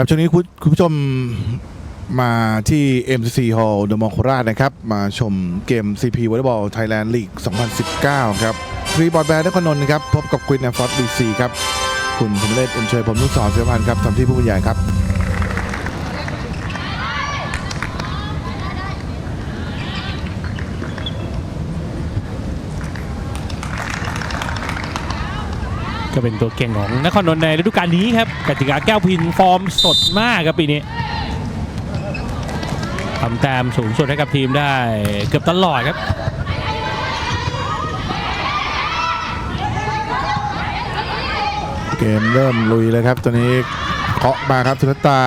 ครับช่วงนี้คุณผู้ชมมาที่ MCC Hall เดอะมอลล์โคราชนะครับ มาชมเกม CP Volleyball Thailand League 2019 ครับฟรีบอลแบร์นครนนท์นะครับ พบกับควินแอฟฟอร์ดบีซีครับ คุณผมเลศเอ็มเชยผมนุสรเสียพันธ์ครับทำที่ผู้บรรยายครับ ก็เป็นตัวเก่งของนครนนท์ในฤดูกาลนี้ครับกติกาแก้วพินฟอร์มสดมากครับปีนี้ทำแต้มสูงสุดให้กับทีมได้เกือบตลอดครับเกมเริ่มลุยเลยครับตอนนี้เคาะมาครับสุลตา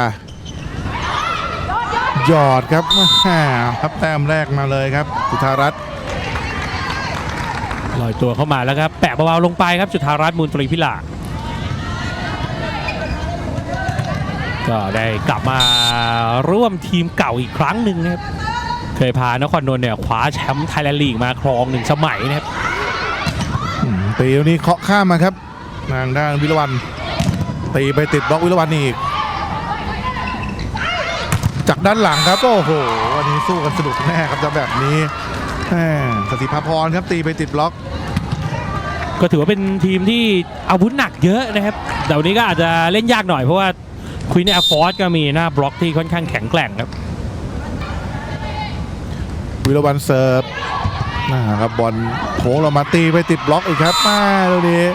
หยอดครับแม่ครับแต้มแรกมาเลยครับสุธารัตน์ ลอยตัวเข้ามาแล้วครับ แปะเบาๆลงไปครับจุธารัตน์มูลตรีพิลาก็ได้กลับมาร่วมทีมเก่าอีกครั้งหนึ่งนะครับ เคยพานครนนท์เนี่ยคว้าแชมป์ไทยแลนด์ลีกมาครองหนึ่งสมัยนะครับตีตรงนี้เคาะข้ามมาครับทางด้านวิรวันตีไปติดบล็อกวิรวันอีก จากด้านหลังครับโอ้โหวันนี้สู้กันสนุกแน่ครับจะแบบนี้สติภพรครับตีไปติดบล็อก ก็ถือว่าเป็นทีมที่อาวุธหนักเยอะนะครับ แต่วันนี้ก็อาจจะเล่นยากหน่อยเพราะว่าควีนแอร์ฟอร์ก็มีหน้าบล็อกที่ค่อนข้างแข็งแกร่งครับวิรวันเสิร์ฟนะครับบอลโค้งเรามาตีไปติดบล็อกอีกครับมาตรงนี้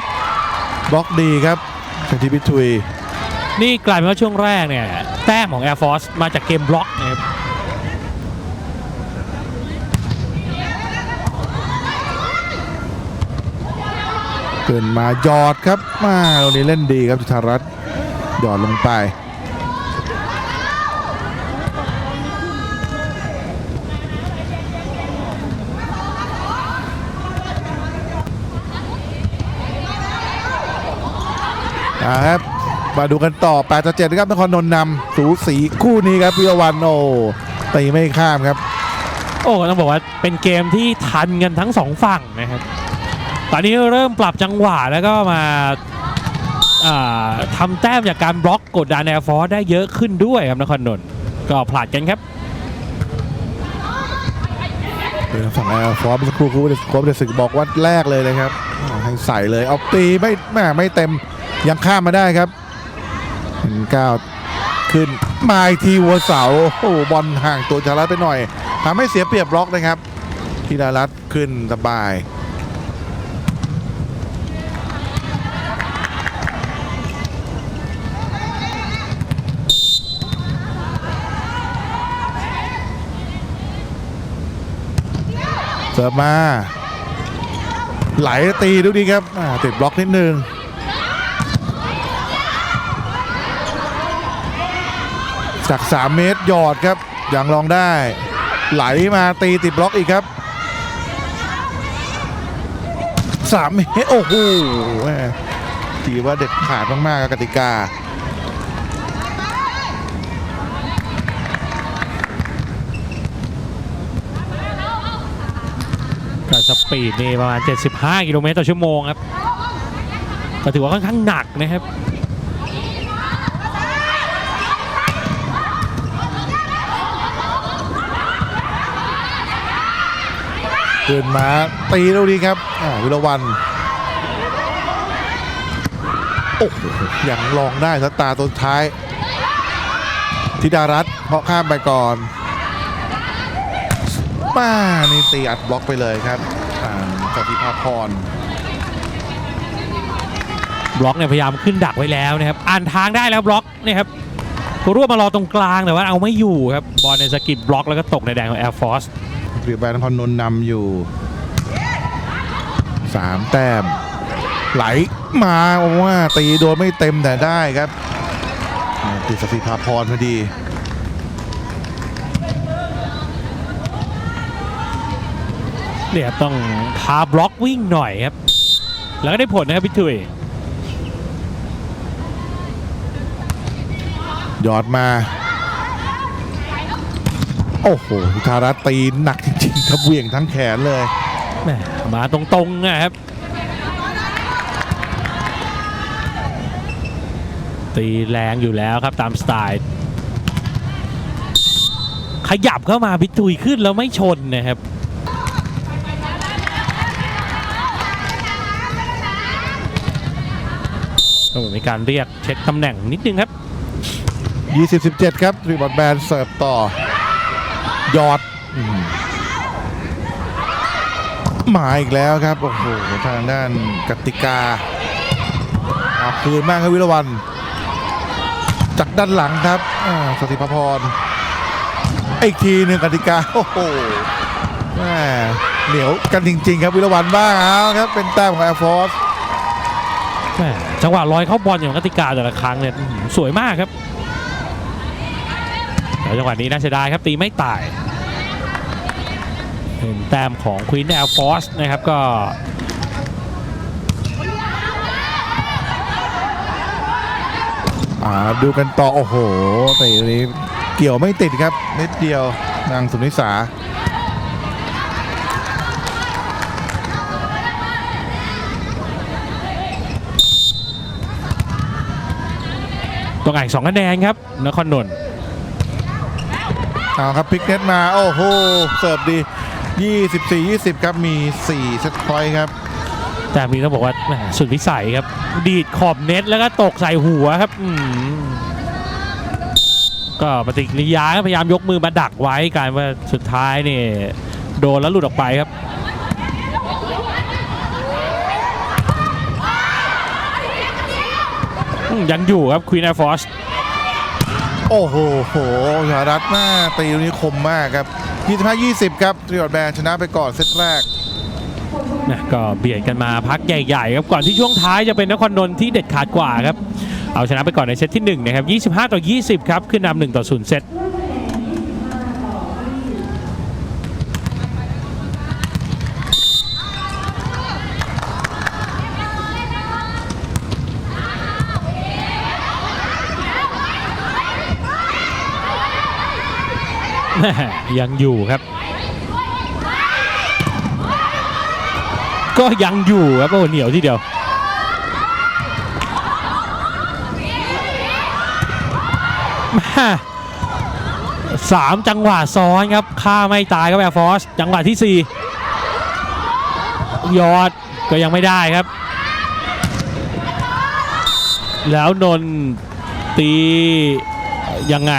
บล็อกดีครับชนทิพิทุย นี่กลายเป็นว่าช่วงแรกเนี่ย แต้มของ Air Force มาจากเกมบล็อกนะครับ เกินมาหยอดครับมาตรงนี้เล่นดีครับจุธารัตน์หยอดลงไปอ่าครับมาดูกันต่อ8ต่อ7นะครับนครนนท์นำสูสีคู่นี้ครับพิรวันโอตีไม่ข้ามครับ โอ้ต้องบอกว่าเป็นเกมที่ทันกันทั้งสองฝั่งนะครับ ตอนนี้เริ่มปรับจังหวะแล้วก็มาอ่าทำแต้มจากการบล็อกกดดัน Air Force ได้เยอะขึ้นด้วยครับนครนนท์ก็ผลัดกันครับเป็นฝั่งแอร์ฟอร์มสักครู่ครูโค้ชเดสึกบอกว่าแรกเลยนะครับให้ใส่เลยเอาตีไม่แม่ไม่เต็มยังข้ามมาได้ครับเป็นก้าวขึ้นมาอีกทีหัวเสาโอ้บอลห่างตัวชารัตไปหน่อยทำให้เสียเปรียบบล็อกนะครับธีดารัตน์ขึ้นสบาย เสิร์ฟมา ไหลตีดูดีครับติดบล็อกนิดนึงจาก 3 เมตรหยอดครับยังลองได้ ไหลมาตีติดบล็อกอีกครับ 3 เมตร โอ้โหแม่ถือว่าเด็ดขาดมากๆกับกติกา ปีดนี่ประมาณ 75 กิโลเมตรต่อชั่วโมงครับก็ถือว่าค่อนข้างหนักนะครับขึ้นมาตีดูดีครับวิรวันโอ้โหยังลองได้สตาร์ตัวท้าย ธิดารัตน์เพาะข้ามไปก่อนป้านี่ตีอัดบล็อกไปเลยครับ สติภาพรบล็อกเนี่ยพยายามขึ้นดักไว้แล้วนะครับอ่านทางได้แล้วบล็อกนี่ครับรวบมารอตรงกลางแต่ว่าเอาไม่อยู่ครับบอลในสกิดบล็อกแล้วก็ตกในแดงของ Air Force เรียบแบนครนนท์นำอยู่สามแต้ม ไหลมาว่าตีโดนไม่เต็มแต่ได้ครับอ่าติดสติภาพรพอดี เนี่ยครับต้องพาบล็อกวิ่งหน่อยครับ แล้วก็ได้ผลนะครับพี่ถุยหยอดมา โอ้โหสุธารัตน์ตีหนักจริงๆครับเหวี่ยงทั้งแขนเลยแหมมาตรงๆนะครับ ตีแรงอยู่แล้วครับตามสไตล์ขยับเข้ามาพิทุยขึ้นแล้วไม่ชนนะครับ ก็เห มือนมีการเรียกเช็คตำแหน่งนิดนึงครับ 20 17 ครับรีบอร์ดแบนเสิร์ฟต่อ ยอดอมมาอีกแล้วครับ โอ้โห ทางด้านกติกาเอาคืนมากครับวิรวัน จากด้านหลังครับสติภพร อีกทีหนึ่งกติกา โอ้โหแม่เหนียวกันจริง ๆ ครับวิรวันบ้างเอาครับ เป็นแต้มของแอร์ฟอร์ส แม่จังหวะลอยเข้าบอลอย่างกติกาแต่ละครั้งเนี่ยสวยมากครับแต่จังหวะนี้น่าเสียดายครับตีไม่ตายเป็นแต้มของ Queen Air Force นะครับก็ดูกันต่อ โอ้โหแต่นี้เกี่ยวไม่ติดครับนิดเดียวนางสุนิสา ตัวอ่างสองคะแนนครับนครนนท์เอาครับพลิกเน็ตมาโอ้โหเสิร์ฟดี 24 20 ครับมี 4 เซตพอยต์ครับ แต่มีต้องบอกว่าแหม่สุดวิสัยครับ ดีดขอบเน็ตแล้วก็ตกใส่หัวครับอืมก็ปฏิกิริยาก็พยายามยกมือมาดักไว้กลารว่าสุดท้ายนี่โดนแล้วหลุดออกไปครับอืม ยังอยู่ครับ Queen Air Force โอ้โหโหสหรัฐหน้าตีลูกนี้คมมากครับ 25 20 ครับทริออดแบนชนะไปก่อนเซตแรกนะก็เบียดกันมาพักใหญ่ๆครับก่อนที่ช่วงท้ายจะเป็นนครนนท์ที่เด็ดขาดกว่าครับ เอาชนะไปก่อนในเซตที่1นะครับ25 ต่อ 20 ครับ ขึ้นนำ1ต่อ 0 เซต ยังอยู่ครับ ก็ยังอยู่ครับโอ้เหนียวทีเดียวแม่สามจังหวะซ้อนครับฆ่าไม่ตายครับแอร์ฟอร์สจังหวะที่4ยอดก็ยังไม่ได้ครับ แล้วนนตียังไง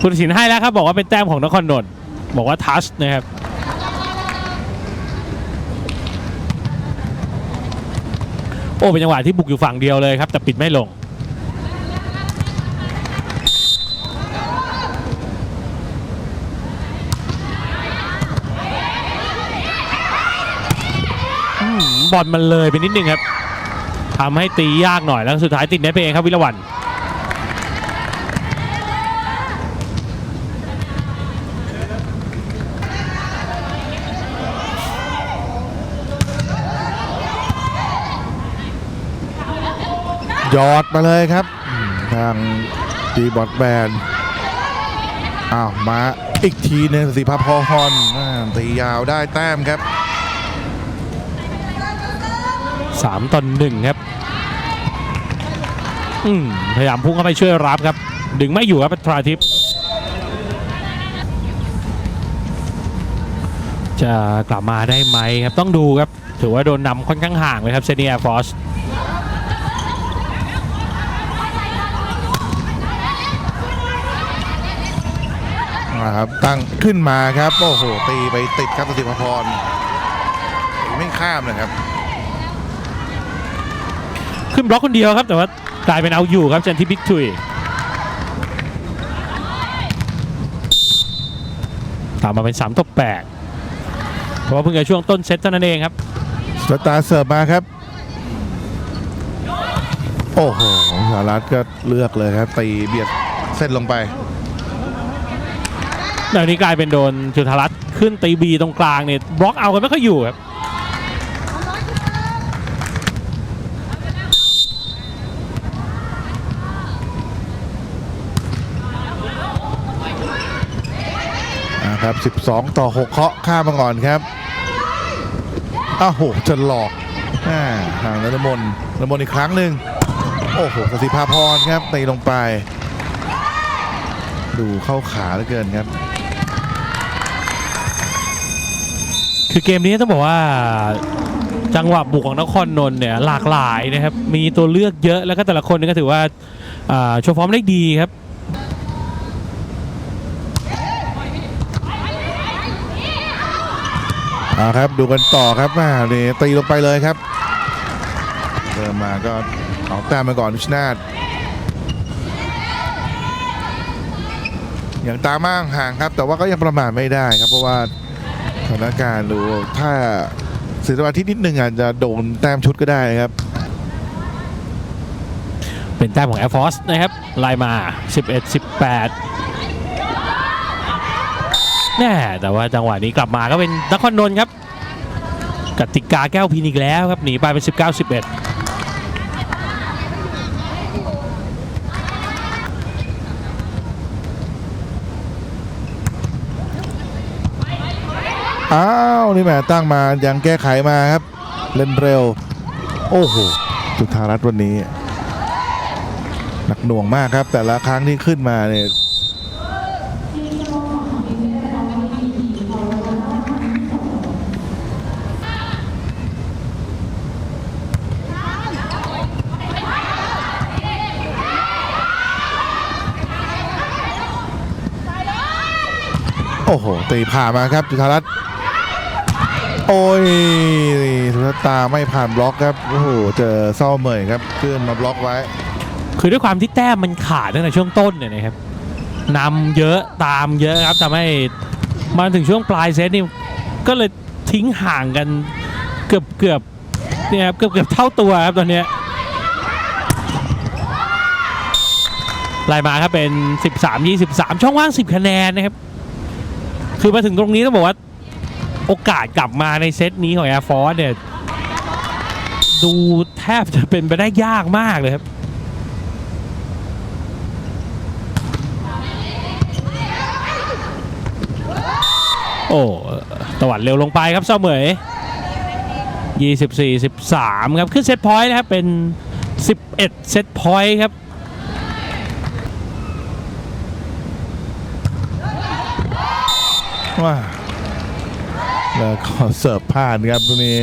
ผู้ตัดสินให้แล้วครับ บอกว่าเป็นแต้มของนครนนท์บอกว่าทัชนะครับโอ้เป็นจังหวะที่บุกอยู่ฝั่งเดียวเลยครับ แต่ปิดไม่ลง บอลมันเลยไปนิดนึงครับทำให้ตียากหน่อยแล้วสุดท้ายติดเน็ตไปเองครับวิรวัน ยอดมาเลยครับ ทางดีบอดแบนอ้าวมาอีกทีหนึ่งสิภาพอรอ่าตียาวได้แต้มครับ 3ต่อหนึ่งครับอืมพยายามพุ่งเข้าไปช่วยรับครับ ดึงไม่อยู่ครับทราทิพจะกลับมาได้ไหมครับต้องดูครับ ถือว่าโดนนำค่อนข้างห่างเลยครับเซเนีแอร์ฟอส นะครับตั้งขึ้นมาครับโอ้โหตีไปติดครับสติภพรตีไม่ข้ามนะครับ ขึ้นบล็อกคนเดียวครับ แต่ว่ากลายเป็นเอาอยู่ครับเจนที่บิ๊กทุยตามมาเป็น 3ต่อ8เพราะว่าเพิ่งจะช่วงต้นเซตเท่านั้นเองครับสตาร์เสิร์ฟมาครับ โอ้โหสหรัฐก็เลือกเลยครับ ตีเบียดเส้นลงไป เดี๋ยวนี้กลายเป็นโดนจุธารัตน์ขึ้นตีบีตรงกลางเนี่ยบล็อกเอากันไม่ค่อยอยู่ครับนะครับ 12 ต่อ 6 เคาะข้ามมาก่อนครับอ้าวโหจะหลอกอ่างนรมนนรมนอีกครั้งหนึ่งโอ้โหสสิภาพรครับตีลงไป ดูเข้าขาเหลือเกินครับ คือเกมนี้ต้องบอกว่าจังหวะบุกของนครนนท์เนี่ยหลากหลายนะครับ มีตัวเลือกเยอะแล้วก็แต่ละคนนี่ก็ถือว่าโชว์ฟอร์มได้ดีครับเอาครับดูกันต่อครับมาเนี่ตีลงไปเลยครับเริ่มมาก็ออกแต้มมาก่อนชนาธอย่างตามมาห่างครับ แต่ว่าก็ยังประมาทไม่ได้ครับเพราะว่า สถานการณ์ดูถ้าเสียสมาธินิดนึงอาจจะโดนแต้มชุดก็ได้ครับ เป็นแต้มของ Air Force นะครับไล่มา 11 18แน่แต่ว่าจังหวะนี้กลับมาก็เป็นนครนนท์ครับกติกาแก้วพินอีกแล้วครับหนีไปเป็น 19 11 อ้าวนี่แหมตั้งมายังแก้ไขมาครับ เล่นเร็ว โอ้โหจุธารัตน์วันนี้ หนักหน่วงมากครับ แต่ละครั้งที่ขึ้นมาเนี่ยโอ้โหตีผ่ามาครับจุธารัตน์ โอ้ยสุธตาไม่ผ่านบล็อกครับโอ้โหเจอเศร้าเหมยครับขึ้นมาบล็อกไว้ คือด้วยความที่แต้มมันขาดตั้งแต่ช่วงต้นเนี่ยนะครับนำเยอะตามเยอะครับทำให้มาถึงช่วงปลายเซตนี่ก็เลยทิ้งห่างกันเกือบเกือบเนี่ยครับเกือบเกือบเท่าตัวครับตอนนี้ไล่มาครับเป็น 13 23 ช่องว่าง 10 คะแนนนะครับ คือมาถึงตรงนี้ต้องบอกว่า โอกาสกลับมาในเซตนี้ของ Air Force เนี่ย ดูแทบจะเป็นไปได้ยากมากเลยครับโอ้ตวัดเร็วลงไปครับเสมย24 13 ครับ ขึ้นเซตพอยต์นะครับ เป็น 11 เซตพอยต์ครับ ว้า แล้วก็เสิร์ฟพลาดครับตรงนี้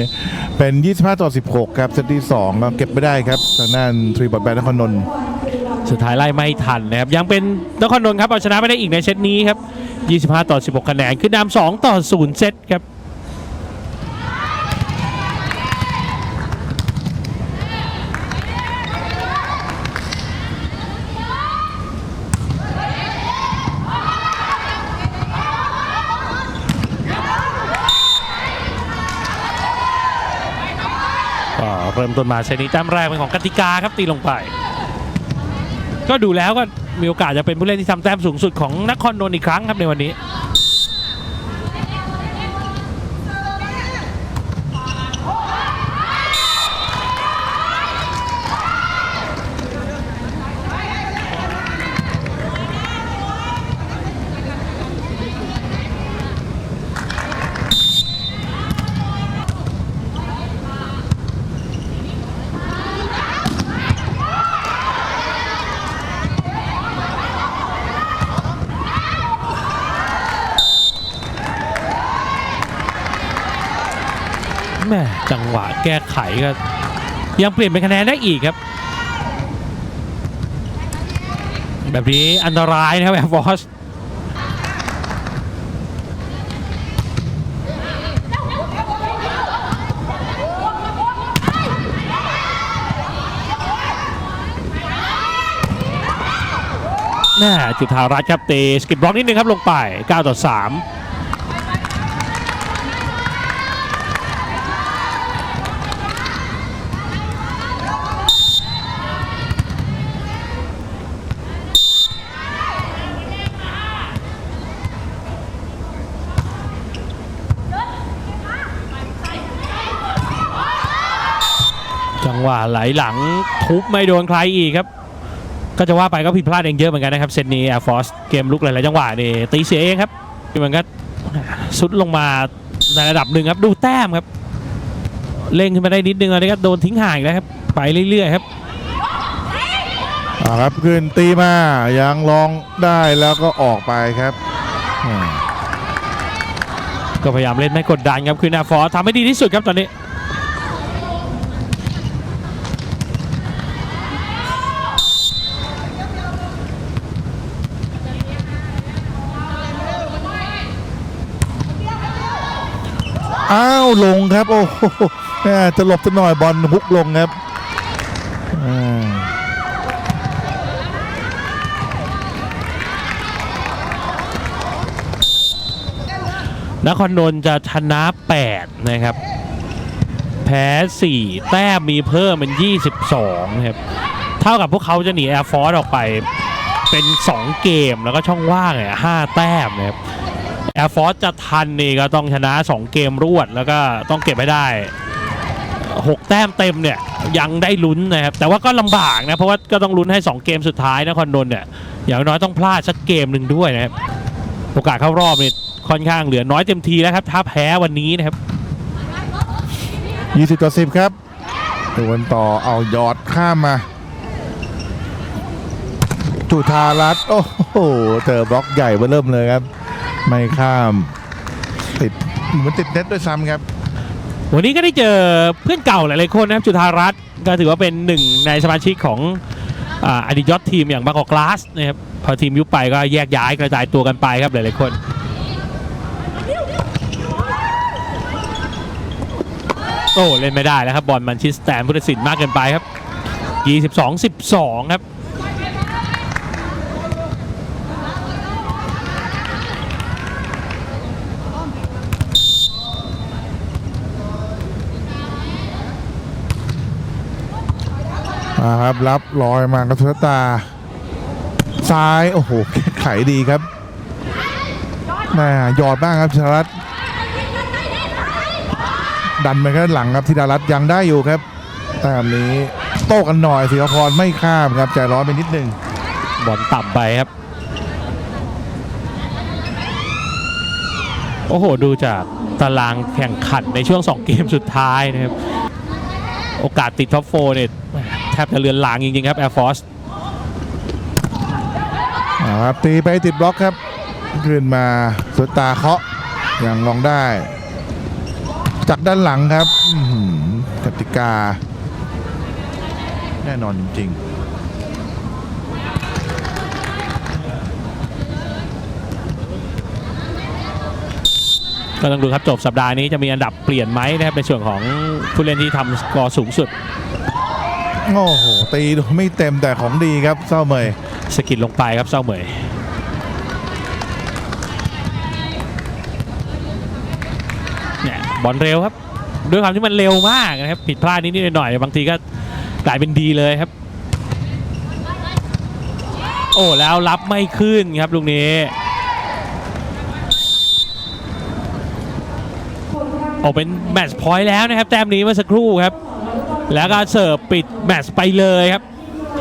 เป็น 25 ต่อ 16 ครับเซตที่2ก็เก็บไม่ได้ครับทางด้านทรีบอดแบนนครนนท์สุดท้ายไล่ไม่ทันนะครับ ยังเป็นนครนนท์ครับเอาชนะไม่ได้อีกในเซตนี้ครับ 25 ต่อ 16 คะแนนขึ้นนำ2ต่อ 0 เซตครับ ก็ เริ่มต้นมาเซนี้แต้มแรกเป็นของกติกาครับตีลงไป ก็ดูแล้วก็มีโอกาสจะเป็นผู้เล่นที่ทำแต้มสูงสุดของนครนนท์อีกครั้งครับในวันนี้ แก้ไขก็ยังเปลี่ยนเป็นคะแนนได้อีกครับ แบบนี้อันตรายนะครับแอร์ฟอร์สแม่จุธารัตน์ครับเตะสกิปบล็อกนิดนึงครับลงไป 9 ต่อ 3 หวะไหลหลังทุบไม่โดนใครอีกครับ ก็จะว่าไปก็ผิดพลาดเองเยอะเหมือนกันนะครับเซตนี้ Air Force เกมลุกหลายๆจังหวะนี่ตีเสียเองครับมันก็สุดลงมาในระดับหนึ่งครับดูแต้มครับเล่งขึ้นมาได้นิดนึงอันนี้ก็โดนทิ้งห่างอีกแล้วครับไปเรื่อยๆครับอ่าครับขึ้นตีมายังลองได้แล้วก็ออกไปครับอ่าก็พยายามเล่นไม่กดดันครับคือนาฟอร์ทำให้ดีที่สุดครับตอนนี้ อ้าวลงครับ โอ้โหมจะหลบจะหน่อยบอลฮุกลงครับนครนนท์จะชนะ 8 นะครับ แพ้ 4 แต้มมีเพิ่มเป็น 22 ครับ เท่ากับพวกเขาจะหนี Air Force ออกไปเป็น 2 เกมแล้วก็ช่องว่างเนี่ย5แต้มนะครับ Air Force จะทันนี่ก็ต้องชนะ 2 เกมรวดแล้วก็ต้องเก็บให้ได้ 6 แต้มเต็มเนี่ยยังได้ลุ้นนะครับ แต่ว่าก็ลำบากนะ เพราะว่าก็ต้องลุ้นให้ 2 เกมสุดท้ายนะครนนท์เนี่ยอย่างน้อยต้องพลาดสักเกมหนึ่งด้วยนะครับโอกาสเข้ารอบนี่ค่อนข้างเหลือน้อยเต็มทีแล้วครับถ้าแพ้วันนี้นะครับ20ต่อ10 ครับดวต่อเอายอดข้ามมาจุธารัตน์โอ้โหเจอบล็อกใหญ่เบ้อเริ่มเลยครับ ไม่ข้าม ติดเหมือนติดเน็ตด้วยซ้ำครับ วันนี้ก็ได้เจอเพื่อนเก่าหลายๆคนนะครับจุธารัตน์ก็ถือว่าเป็นหนึ่งในสมาชิกของอดีตยอดทีมอย่างบางกอกกลาสนะครับพอทีมยุบไปก็แยกย้ายกระจายตัวกันไปครับหลายๆคนโอ้เล่นไม่ได้แล้วครับบอลมันชิสแตนพุทธศิลป์มากเกินไปครับ 22 12 ครับ มาครับรับลอยมากระทุตา ซ้ายโอ้โหแก้ไขดีครับแม่หยอดบ้างครับชารัตดันไปแค่หลังครับธิดารัตยังได้อยู่ครับแต้มนี้โต้กันหน่อยศิรพรไม่ข้ามครับใจร้อนไปนิดนึงบอลต่ำไปครับ โอ้โห ดูจากตารางแข่งขันในช่วง 2 เกมสุดท้ายนะครับ โอกาสติดท็อปโฟเนี่ย แทบจะเลือนลางจริงๆครับ Air Force อ่าครับตีไปติดบล็อกครับขึ้นมาสุดตาเคาะยังลองได้ จากด้านหลังครับอื้อหือกติกา แน่นอนจริงก็ต้องดูครับจบสัปดาห์นี้จะมีอันดับเปลี่ยนไหมนะครับในส่วนของผู้เล่นที่ทำสกอร์สูงสุดๆ โอ้โห ตีไม่เต็มแต่ของดีครับเศร้าเมยสกิดลงไปครับเศร้าเหมยเนี่ยบอลเร็วครับ ด้วยความที่มันเร็วมากนะครับ ผิดพลาดนิดๆหน่อยๆบางทีก็กลายเป็นดีเลยครับ โอ้แล้วรับไม่ขึ้นครับลูกนี้โอ้เป็นแมตช์พอยต์แล้วนะครับ แต้มนี้เมื่อสักครู่ครับ แล้วก็เสิร์ฟปิดแมตช์ไปเลยครับ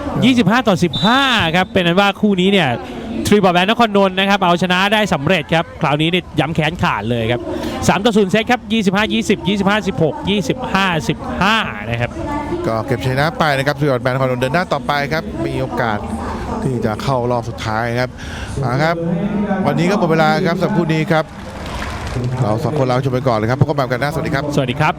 25 ต่อ 15 ครับ เป็นนั้นว่าคู่นี้เนี่ยทรีบอลแบนนครนนท์นะครับ เอาชนะได้สำเร็จครับ คราวนี้เนี่ยย้ำแขนขาดเลยครับ 3 ต่อ 0 เซตครับ 25 20 25 16 25 15 นะครับ ก็เก็บชัยชนะไปนะครับสุดยอดแบนคอนโดเดินหน้าต่อไปครับ มีโอกาสที่จะเข้ารอบสุดท้ายครับมาครับ วันนี้ก็หมดเวลาครับสำหรับคู่นี้ครับ เราสองคนลาไปชมไปก่อนเลยครับพบกันใหม่กันหน้าสวัสดีครับ สวัสดีครับ